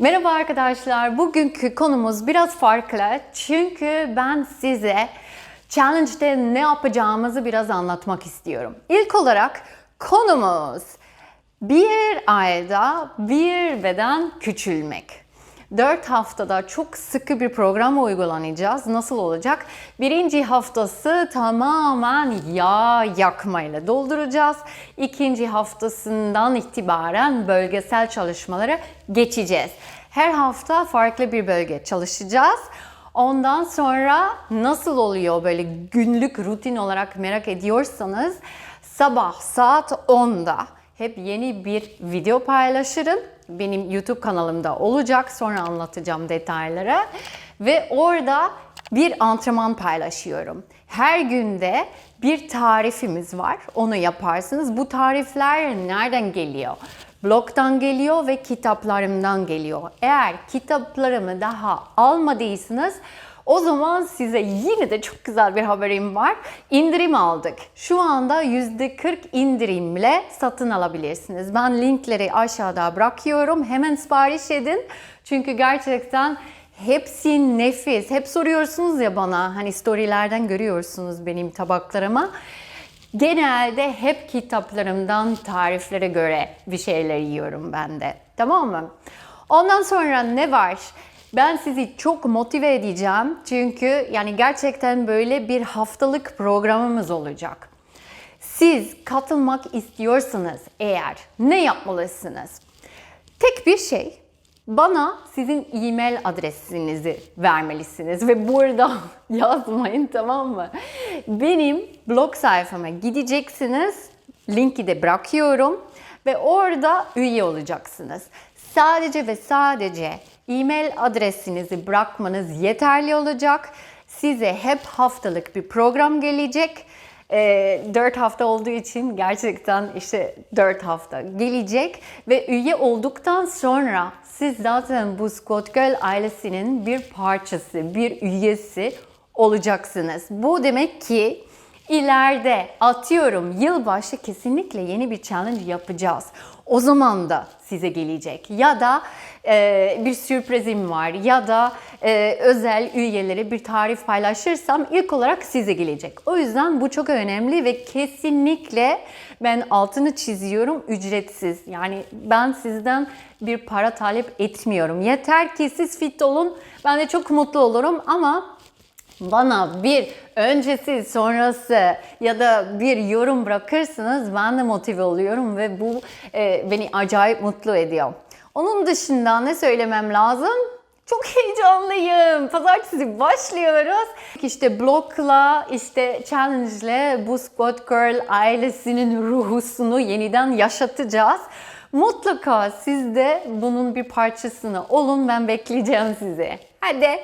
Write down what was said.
Merhaba arkadaşlar. Bugünkü konumuz biraz farklı. Çünkü ben size challenge'de ne yapacağımızı biraz anlatmak istiyorum. İlk olarak konumuz bir ayda bir beden küçülmek. 4 haftada çok sıkı bir program uygulanacağız. Nasıl olacak? Birinci haftası tamamen yağ yakmayla dolduracağız. İkinci haftasından itibaren bölgesel çalışmalara geçeceğiz. Her hafta farklı bir bölge çalışacağız. Ondan sonra nasıl oluyor böyle günlük rutin olarak merak ediyorsanız sabah saat 10'da hep yeni bir video paylaşırım. Benim YouTube kanalımda olacak. Sonra anlatacağım detayları. Ve orada bir antrenman paylaşıyorum. Her günde bir tarifimiz var. Onu yaparsınız. Bu tarifler nereden geliyor? Blogdan geliyor ve kitaplarımdan geliyor. Eğer kitaplarımı daha almadıysanız o zaman size yine de çok güzel bir haberim var. İndirim aldık. Şu anda %40 indirimle satın alabilirsiniz. Ben linkleri aşağıda bırakıyorum. Hemen sipariş edin. Çünkü gerçekten hepsi nefis. Hep soruyorsunuz ya bana hani storylerden görüyorsunuz benim tabaklarıma. Genelde hep kitaplarımdan tariflere göre bir şeyler yiyorum ben de. Tamam mı? Ondan sonra ne var? Ben sizi çok motive edeceğim. Çünkü yani gerçekten böyle bir haftalık programımız olacak. Siz katılmak istiyorsanız eğer ne yapmalısınız? Tek bir şey bana sizin e-mail adresinizi vermelisiniz ve burada yazmayın tamam mı? Benim blog sayfama gideceksiniz. Linki de bırakıyorum ve orada üye olacaksınız. Sadece ve sadece e-mail adresinizi bırakmanız yeterli olacak. Size hep haftalık bir program gelecek. E, 4 hafta olduğu için gerçekten işte 4 hafta gelecek ve üye olduktan sonra siz zaten bu Scott Girl ailesinin bir parçası, bir üyesi olacaksınız. Bu demek ki ileride atıyorum yılbaşı kesinlikle yeni bir challenge yapacağız. O zaman da size gelecek. Ya da e, bir sürprizim var ya da e, özel üyelere bir tarif paylaşırsam ilk olarak size gelecek. O yüzden bu çok önemli ve kesinlikle ben altını çiziyorum ücretsiz. Yani ben sizden bir para talep etmiyorum. Yeter ki siz fit olun. Ben de çok mutlu olurum ama bana bir öncesi sonrası ya da bir yorum bırakırsınız ben de motive oluyorum ve bu e, beni acayip mutlu ediyor. Onun dışında ne söylemem lazım? Çok heyecanlıyım. Pazartesi başlıyoruz. İşte blogla, işte challenge'le bu Squad Girl ailesinin ruhusunu yeniden yaşatacağız. Mutlaka siz de bunun bir parçasını olun. Ben bekleyeceğim sizi. Hadi